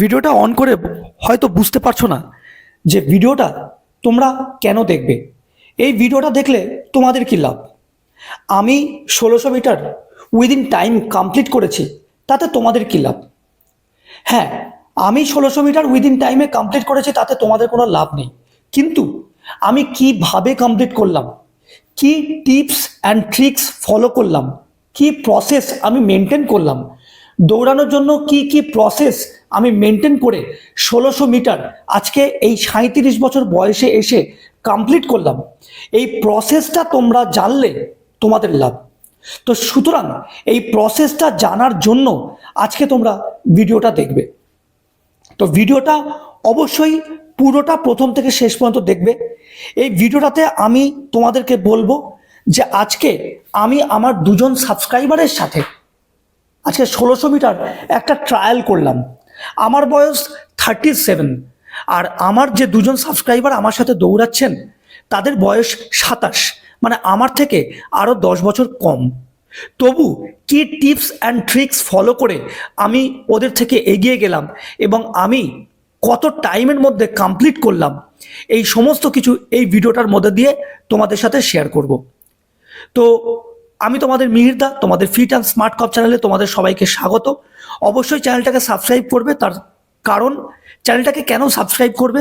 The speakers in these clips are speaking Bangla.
ভিডিওটা অন করে হয়তো বুঝতে পারছ না যে ভিডিওটা তোমরা কেন দেখবে। এই ভিডিওটা দেখলে তোমাদের কি লাভ? আমি ষোলোশো মিটার উইদিন টাইম কমপ্লিট করেছি, তাতে তোমাদের কি লাভ? হ্যাঁ আমি ষোলোশো মিটার উইদিন টাইমে কমপ্লিট করেছি, তাতে তোমাদের কোনো লাভ নেই। কিন্তু আমি কীভাবে কমপ্লিট করলাম? কি টিপস অ্যান্ড ট্রিক্স ফলো করলাম? কি প্রসেস আমি মেনটেন করলাম? দৌড়ানোর জন্য কি কি প্রসেস আমি মেনটেন করে ষোলোশো মিটার আজকে এই সাঁত্রিশ বছর বয়সে এসে কমপ্লিট করলাম। এই প্রসেসটা তোমরা জানলে তোমাদের লাভ। তো সুতরাং এই প্রসেসটা জানার জন্য আজকে তোমরা ভিডিওটা দেখবে। তো ভিডিওটা অবশ্যই পুরোটা প্রথম থেকে শেষ পর্যন্ত দেখবে। এই ভিডিওটাতে আমি তোমাদেরকে বলব যে আজকে আমি আমার দুজন সাবস্ক্রাইবারের সাথে আজকে ষোলোশো মিটার একটা ট্রায়াল করলাম। আমার বয়স থার্টি সেভেন আর আমার যে দুজন সাবস্ক্রাইবার আমার সাথে দৌড়াচ্ছেন, তাদের বয়স সাতাশ। মানে আমার থেকে আরও দশ বছর কম। তবু কি টিপস অ্যান্ড ট্রিক্স ফলো করে আমি ওদের থেকে এগিয়ে গেলাম এবং আমি কত টাইমের মধ্যে কমপ্লিট করলাম, এই সমস্ত কিছু এই ভিডিওটার মধ্যে দিয়ে তোমাদের সাথে শেয়ার করব। তো আমি তোমাদের মিহিরদা, তোমাদের ফিট অ্যান্ড স্মার্ট কপ চ্যানেলে তোমাদের সবাইকে স্বাগত। অবশ্যই চ্যানেলটাকে সাবস্ক্রাইব করবে, তার কারণ চ্যানেলটাকে কেন সাবস্ক্রাইব করবে?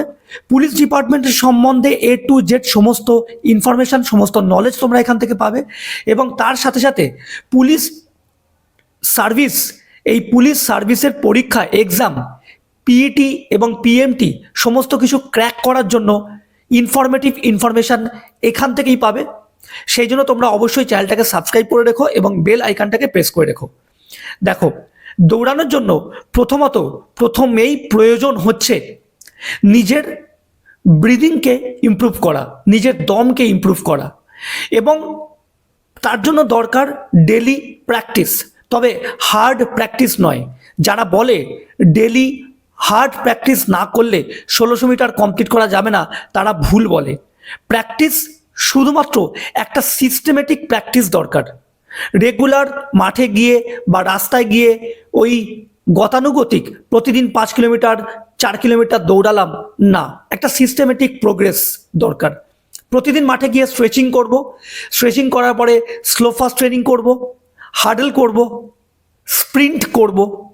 পুলিশ ডিপার্টমেন্টের সম্বন্ধে এ টু জেড সমস্ত ইনফরমেশন সমস্ত নলেজ তোমরা এখান থেকে পাবে এবং তার সাথে সাথে পুলিশ সার্ভিস এই পুলিশ সার্ভিসের পরীক্ষা এক্সাম পিইটি এবং পিএমটি সমস্ত কিছু ক্র্যাক করার জন্য ইনফরমেটিভ ইনফরমেশান এখান থেকেই পাবে। সেই জন্য তোমরা অবশ্যই চ্যানেলটাকে সাবস্ক্রাইব করে রেখো এবং বেল আইকনটাকে প্রেস করে রেখো। দেখো, দৌড়ানোর জন্য প্রথমত প্রথমেই প্রয়োজন হচ্ছে নিজের ব্রিদিংকে ইমপ্রুভ করা, নিজের দমকে ইমপ্রুভ করা এবং তার জন্য দরকার ডেলি প্র্যাকটিস তবে হার্ড প্র্যাকটিস নয়, যারা বলে ডেলি হার্ড প্র্যাকটিস না করলে ষোলোশো মিটার কমপ্লিট করা যাবে না, তারা ভুল বলে। প্র্যাকটিস শুধুমাত্র একটা সিস্টেমেটিক প্র্যাকটিস দরকার। রেগুলার মাঠে গিয়ে বা রাস্তায় গিয়ে ওই গতানুগতিক প্রতিদিন পাঁচ কিলোমিটার, চার কিলোমিটার দৌড়ালাম, না, একটা সিস্টেমেটিক প্রোগ্রেস দরকার। প্রতিদিন মাঠে গিয়ে স্ট্রেচিং করব স্ট্রেচিং করার পরে স্লো ফাস্ট ট্রেনিং করব হার্ডেল করব স্প্রিন্ট করব।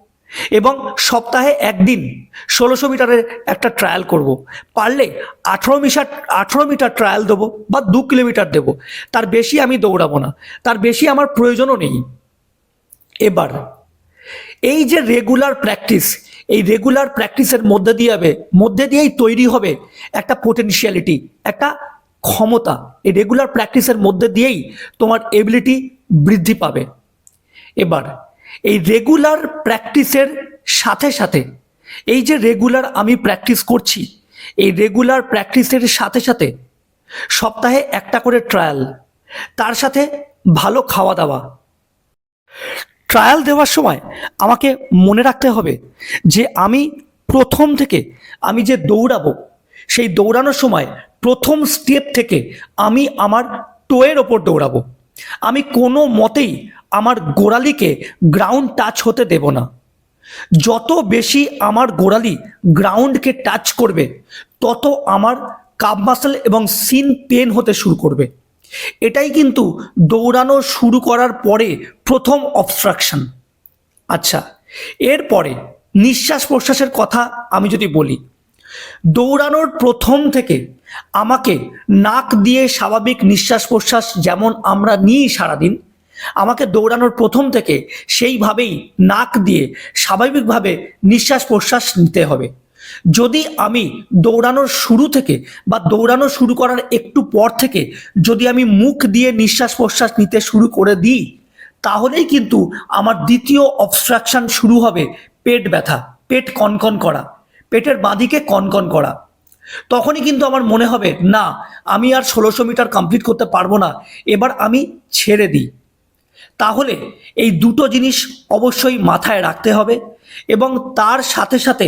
এবং সপ্তাহে একদিন ষোলোশো মিটারের একটা ট্রায়াল করব। পারলে আঠেরো মিটার আঠেরো মিটার ট্রায়াল দেবো বা দু কিলোমিটার দেবো। তার বেশি আমি দৌড়াবো না। তার বেশি আমার প্রয়োজনও নেই। এবার, এই যে রেগুলার প্র্যাকটিস এই রেগুলার প্র্যাকটিসের মধ্যে দিয়ে হবে, মধ্যে দিয়েই তৈরি হবে একটা পোটেনশিয়ালিটি একটা ক্ষমতা। এই রেগুলার প্র্যাকটিসের মধ্যে দিয়েই তোমার এবিলিটি বৃদ্ধি পাবে। এবার এই রেগুলার প্র্যাকটিসের সাথে সাথে, এই যে রেগুলার আমি প্র্যাকটিস করছি, এই রেগুলার প্র্যাকটিসের সাথে সাথে সপ্তাহে একটা করে ট্রায়াল তার সাথে ভালো খাওয়া দাওয়া। ট্রায়াল দেওয়ার সময় আমাকে মনে রাখতে হবে যে আমি প্রথম থেকে আমি যে দৌড়াবো, সেই দৌড়ানোর সময় প্রথম স্টেপ থেকে আমি আমার টোয়ের ওপর দৌড়াবো। আমি কোনো মতেই আমার গোড়ালিকে গ্রাউন্ড টাচ হতে দেব না। যত বেশি আমার গোড়ালি গ্রাউন্ডকে টাচ করবে, তত আমার কাপ মাসেল এবং সিন পেন হতে শুরু করবে। এটাই কিন্তু দৌড়ানো শুরু করার পরে প্রথম অবস্ট্রাকশন আচ্ছা এরপরে নিঃশ্বাস প্রশ্বাসের কথা আমি যদি বলি, দৌড়ানোর প্রথম থেকে আমাকে নাক দিয়ে স্বাভাবিক নিঃশ্বাস প্রশ্বাস যেমন আমরা নিই সারাদিন, আমাকে দৌড়ানোর প্রথম থেকে সেইভাবেই নাক দিয়ে স্বাভাবিকভাবে নিঃশ্বাস প্রশ্বাস নিতে হবে। যদি আমি দৌড়ানোর শুরু থেকে বা দৌড়ানো শুরু করার একটু পর থেকে যদি আমি মুখ দিয়ে নিঃশ্বাস প্রশ্বাস নিতে শুরু করে দিই, তাহলেই কিন্তু আমার দ্বিতীয় অবস্ট্রাকশন শুরু হবে পেট ব্যথা, পেট কনকন করা, পেটের বাঁদিকে কনকন করা। তখনই কিন্তু আমার মনে হবে, না, আমি আর ষোলোশো মিটার কমপ্লিট করতে পারব না। এবার আমি ছেড়ে দিই। তাহলে এই দুটো জিনিস অবশ্যই মাথায় রাখতে হবে এবং তার সাথে সাথে,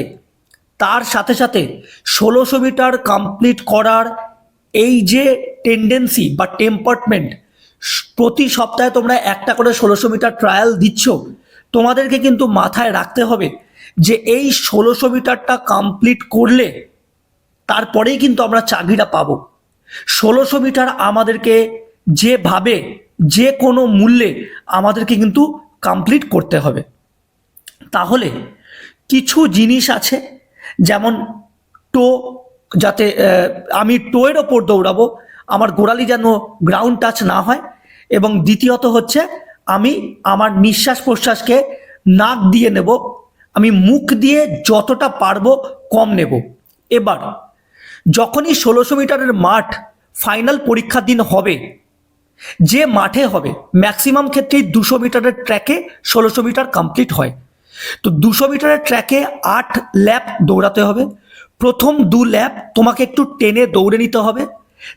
তার সাথে সাথে ষোলোশো মিটার কমপ্লিট করার এই যে টেন্ডেন্সি বা টেম্পার্টমেন্ট প্রতি সপ্তাহে তোমরা একটা করে ষোলোশো মিটার ট্রায়াল দিচ্ছ, তোমাদেরকে কিন্তু মাথায় রাখতে হবে যে এই ষোলোশো মিটারটা কমপ্লিট করলে তারপরেই কিন্তু আমরা চাকরিটা পাবো। ষোলোশো মিটার আমাদেরকে যেভাবে, যে কোনো মূল্যে আমাদেরকে কিন্তু কমপ্লিট করতে হবে। তাহলে কিছু জিনিস আছে, যেমন টো, যাতে আমি টোয়ের ওপর দৌড়াবো, আমার গোড়ালি যেন গ্রাউন্ড টাচ না হয়, এবং দ্বিতীয়ত হচ্ছে আমি আমার নিঃশ্বাস প্রশ্বাসকে নাক দিয়ে নেব, আমি মুখ দিয়ে যতটা পারব কম নেব। এবার যখনই ষোলোশো মিটারের মাঠ ফাইনাল পরীক্ষার দিন হবে, যে মাঠে হবে ম্যাক্সিমাম ক্ষেত্রেই দুশো মিটারের ট্র্যাকে ষোলোশো মিটার কমপ্লিট হয়। তো দুশো মিটারের ট্র্যাকে আট ল্যাপ দৌড়াতে হবে। প্রথম দু ল্যাপ তোমাকে একটু টেনে দৌড়ে নিতে হবে।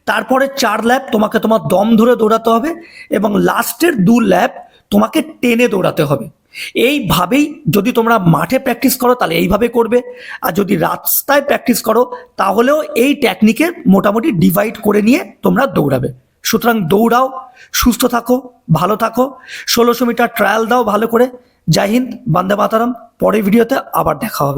তারপরে চার ল্যাপ তোমাকে তোমার দম ধরে দৌড়াতে হবে এবং লাস্টের দু ল্যাপ তোমাকে টেনে দৌড়াতে হবে। এইভাবেই যদি তোমরা মাঠে প্র্যাকটিস করো, তাহলে এইভাবে করবে। আর যদি রাস্তায় প্র্যাকটিস করো, তাহলেও এই টেকনিকে মোটামুটি ডিভাইড করে নিয়ে তোমরা দৌড়াবে। সুতরাং দৌড়াও, সুস্থ থাকো, ভালো থাকো। ষোলোশো মিটার ট্রায়াল দাও ভালো করে। জয় হিন্দ, বান্দে মাতারাম। পরের ভিডিওতে আবার দেখা হবে।